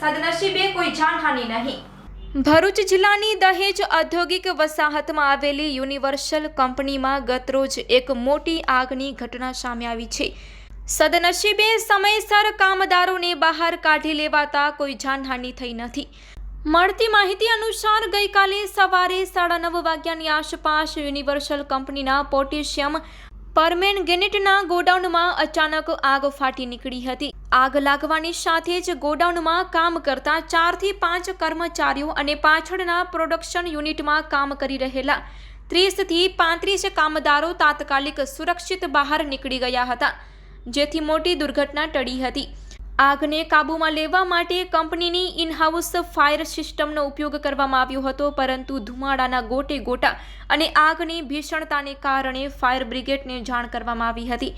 કરવાની નહીં. ભરૂચ જિલ્લાની દહેજ ઔદ્યોગિક વસાહતમાં આવેલી યુનિવર્સલ કંપનીમાં ગતરોજ એક મોટી આગની ઘટના સામે આવી છે. સદનસીબે સમયસર કામદારોને બહાર કાઢી લેવાતા કોઈ જાનહાનિ થઈ નથી. મળતી માહિતી અનુસાર ગઈકાલે સવારે સાડા નવ વાગ્યાની આસપાસ યુનિવર્સલ કંપનીના પોટેશિયમ પરમેનગેનેટના ગોડાઉનમાં અચાનક આગ ફાટી નીકળી હતી. આગ લાગવાની સાથે જ ગોડાઉનમાં કામ કરતા ચારથી પાંચ કર્મચારીઓ અને પાછળના પ્રોડક્શન યુનિટમાં કામ કરી રહેલા ત્રીસથી પાંત્રીસ કામદારો તાત્કાલિક સુરક્ષિત બહાર નીકળી ગયા હતા, જેથી મોટી દુર્ઘટના ટળી હતી. આગને કાબૂમાં લેવા માટે કંપનીની ઇનહાઉસ ફાયર સિસ્ટમનો ઉપયોગ કરવામાં આવ્યો હતો, પરંતુ ધુમાડાના ગોટે ગોટા અને આગની ભીષણતાને કારણે ફાયર બ્રિગેડને જાણ કરવામાં આવી હતી.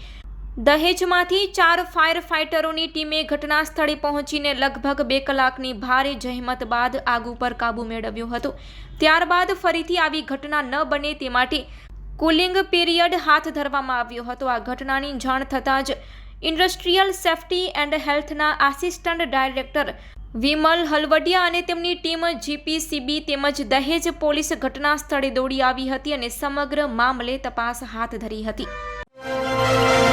દહેજમાંથી ચાર ફાયર ફાઇટરોની ટીમે ઘટના સ્થળે પહોંચીને લગભગ બે કલાકની ભારે જહેમત બાદ આગ ઉપર કાબૂ મેળવ્યો હતો. ત્યારબાદ ફરીથી આવી ઘટના ન બને તે માટે કુલિંગ પીરિયડ હાથ ધરવામાં આવ્યો હતો. આ ઘટનાની જાણ થતાં જ ઇન્ડસ્ટ્રીયલ સેફ્ટી એન્ડ હેલ્થના આસિસ્ટન્ટ ડાયરેક્ટર વિમલ હલવડિયા અને તેમની ટીમ જીપીસીબી તેમજ દહેજ પોલીસ ઘટના સ્થળે દોડી આવી હતી અને સમગ્ર મામલે તપાસ હાથ ધરી હતી.